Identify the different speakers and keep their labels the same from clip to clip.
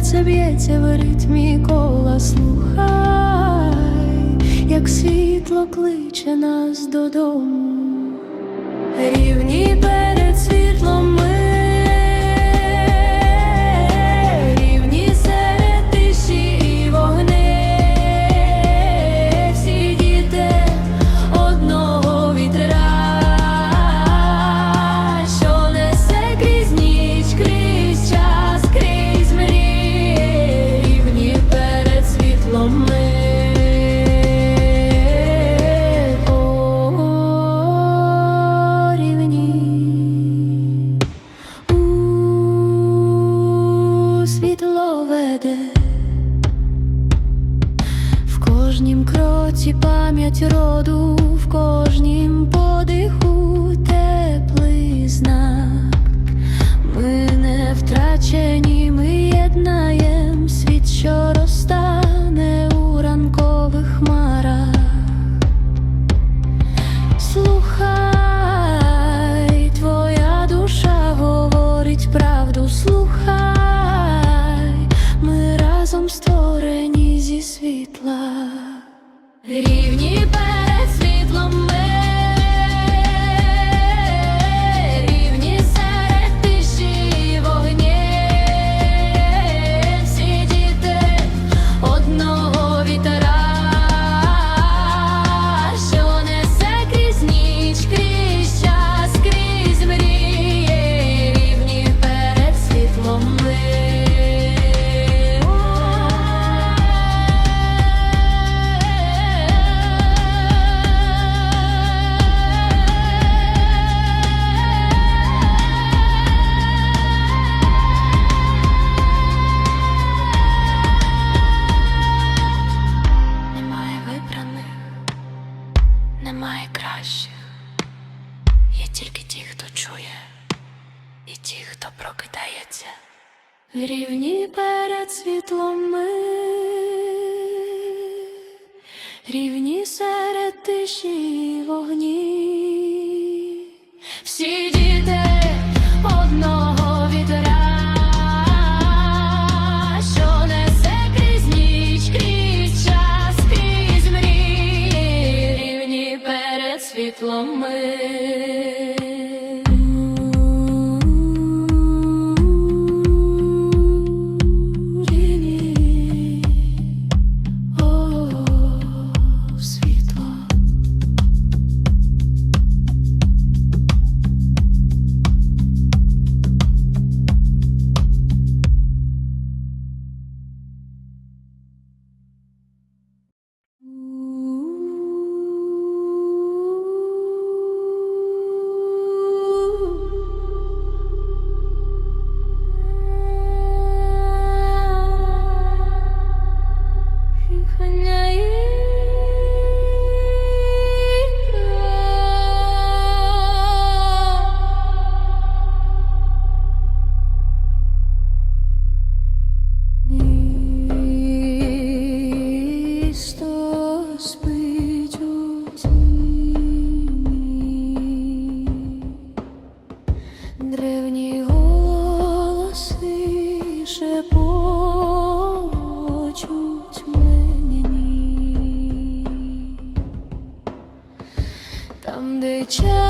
Speaker 1: серце б'ється в ритмі кола, слухай, як світло кличе нас додому, рівні перед світлом. древні голоси там, де час.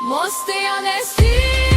Speaker 1: мости, а не стіни.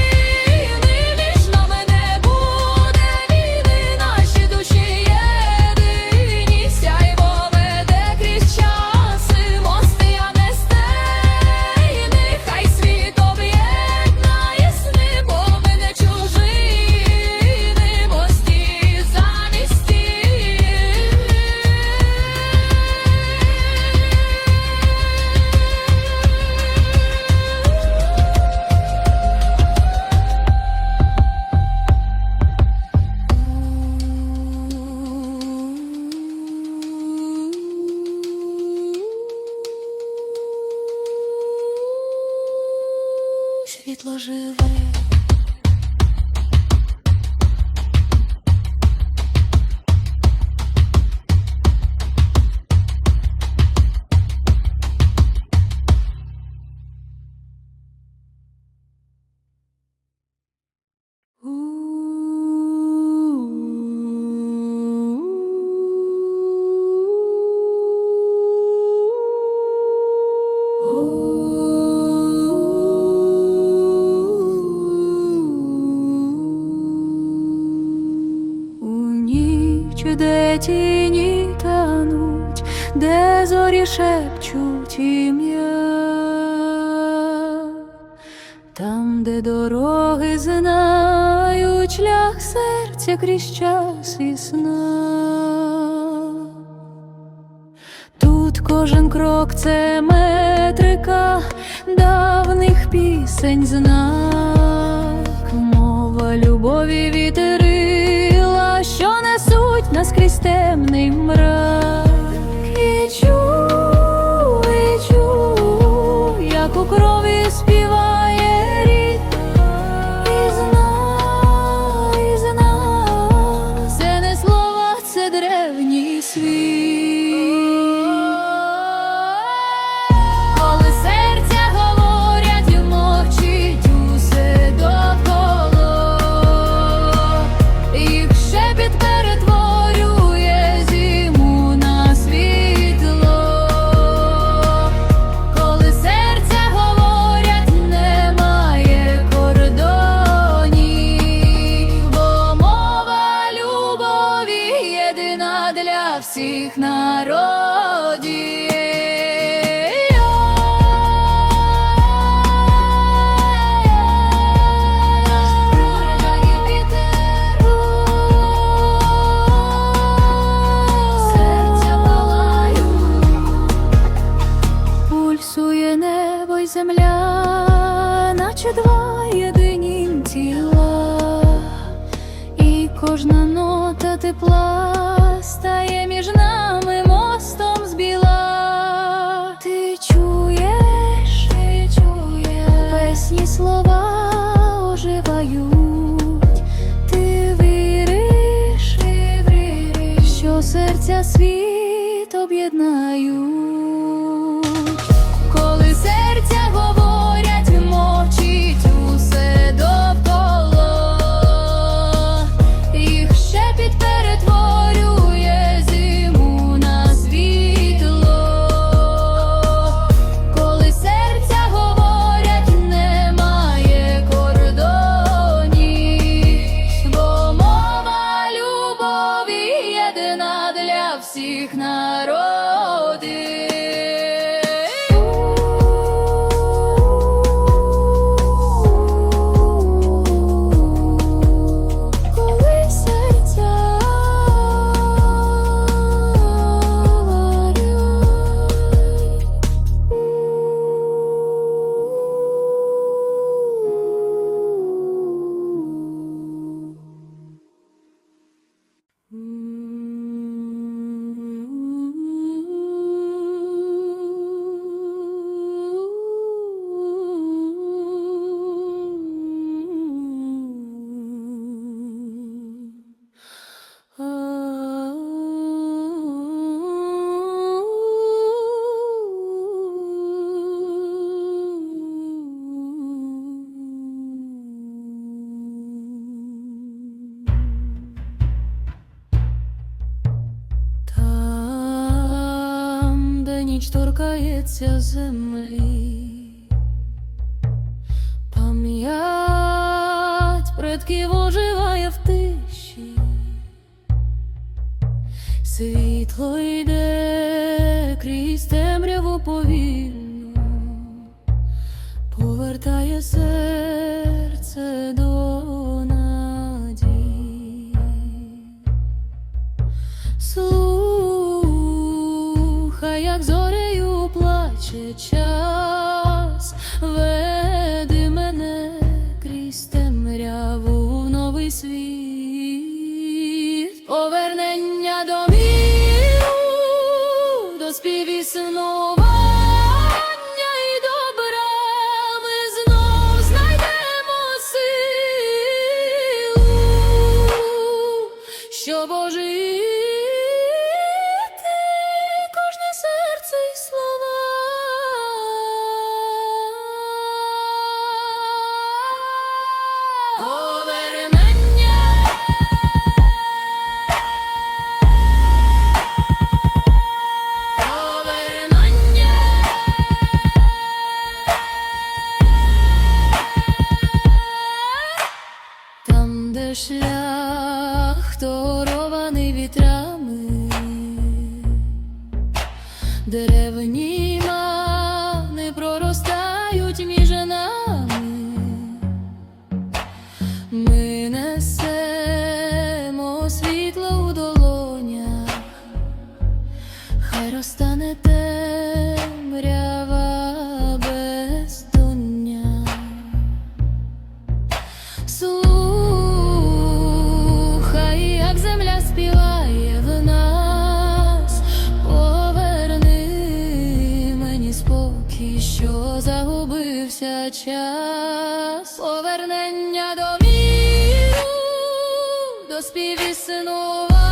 Speaker 1: тім'я, там, де дороги знають шлях серця крізь час і сна. Тут кожен крок це метрика давніх пісень знак, мова любові вітерила, що несуть нас крізь темний мрак. кожна нота тепла. серця земли, пам'ять предків оживає в тиші, світло йде крізь темряву повільно, повертає серце до. співі синок. Наближається час повернення до міру, до співіснування.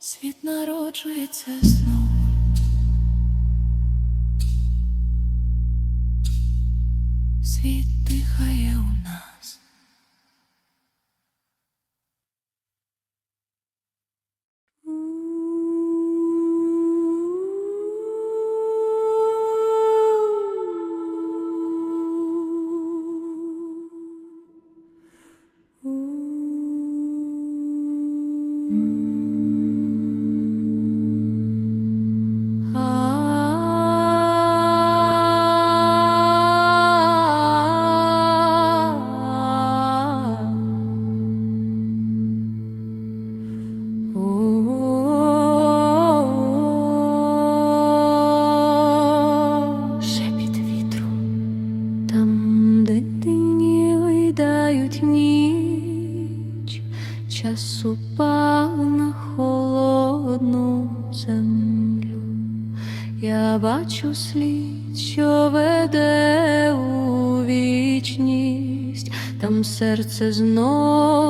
Speaker 1: Світ народжується знов. Світ дихає у нас. слід, що веде у вічність, там серце знову.